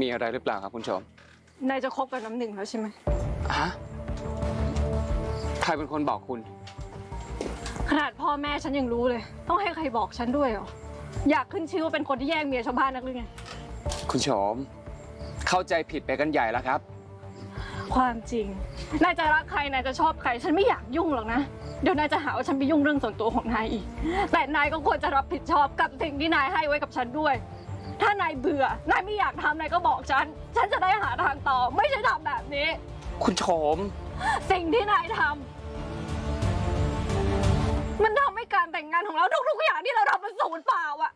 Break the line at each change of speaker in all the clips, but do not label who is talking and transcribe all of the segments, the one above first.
มีอะไรหรือเปล่าครับคุณชม
นายจะคบกับน้ำหนึ่งแล้วใช่ไหม
ฮะ ใครเป็นคนบอกคุณ
ขนาดพ่อแม่ฉันยังรู้เลย ต้องให้ใครบอกฉันด้วยเหรอ อยากขึ้นชื่อว่าเป็นคนที่แย่งเมียชาวบ้านนักหรือไง
คุณชม เข้าใจผิดไปกันใหญ่แล้วครับ
ความจริง นายจะรักใคร นายจะชอบใคร ฉันไม่อยากยุ่งหรอกนะ เดี๋ยวนายจะหาว่าฉันไปยุ่งเรื่องส่วนตัวของนายอีก แต่นายก็ควรจะรับผิดชอบกับสิ่งที่นายให้ไว้กับฉันด้วย ถ้านายเบื่อนายไม่อยากทำนายก็บอกฉัน ฉันจะได้หาทางต่อ ไม่ใช่ทำแบบนี้
คุณชม
สิ่งที่นายทำมันทำให้การแต่งงานของเราทุกๆอย่างที่เราทำมันสูญเปล่าอะ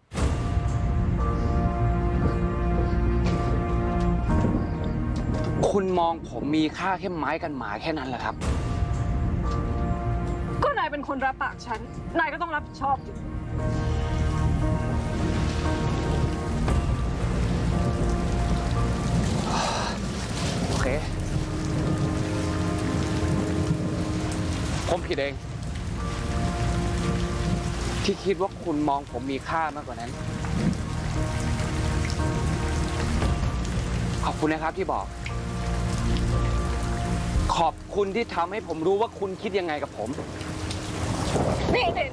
คุณมองผมมีค่าแค่ไม้กันหมาแค่นั้นแหละครับ
ก็นายเป็นคนรับปากฉัน นายก็ต้องรับผิดชอบสิ
ผมผิดเอง ที่คิดว่าคุณมองผมมีค่ามากกว่านั้น ขอบคุณนะครับที่บอก ขอบคุณที่ทำให้ผมรู้ว่าคุณคิดยังไงกับผม
นี่สิ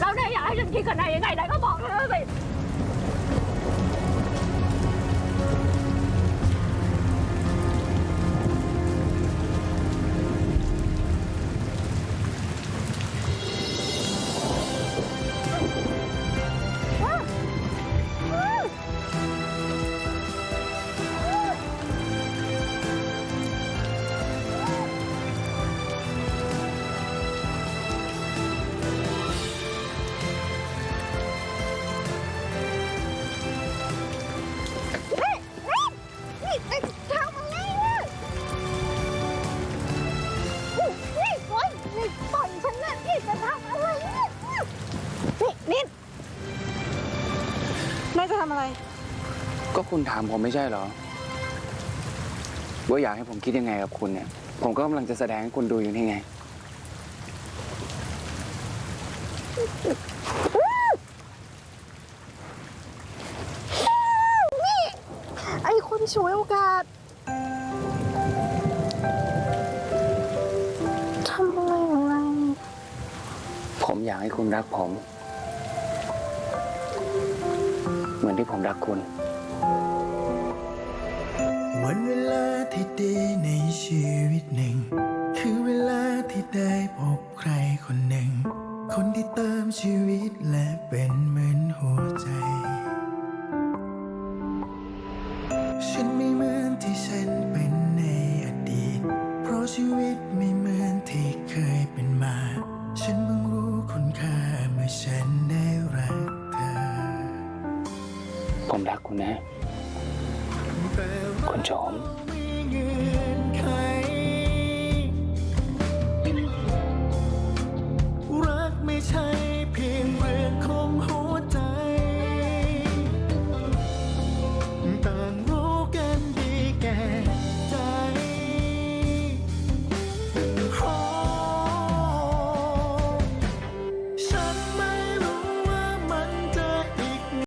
แล้วนายอยากให้ฉันคิดกับนายยังไงนายก็บอกเธอสิ
ก็คุณถามผมไม่ใช่เหรอ ว่าอยากให้ผมคิดยังไงกับคุณเนี่ย ผมก็กำลังจะแสดงให้คุณดูอยู่นี่ไง
นี่ ไอ้คนฉวยโอกาสทำอะไรของนาย
ผมอยากให้คุณรักผม เหมือนที่ผมรักคุณ
วันเวลาที่ดีในชีวิตหนึ่ง คือเวลาที่ได้พบใครคนหนึ่ง คนที่เติมชีวิตและเป็นเหมือนหัวใจ ฉันไม่เหมือนที่ฉันเป็นใน
ผมรักคุณนะ คุณโฉม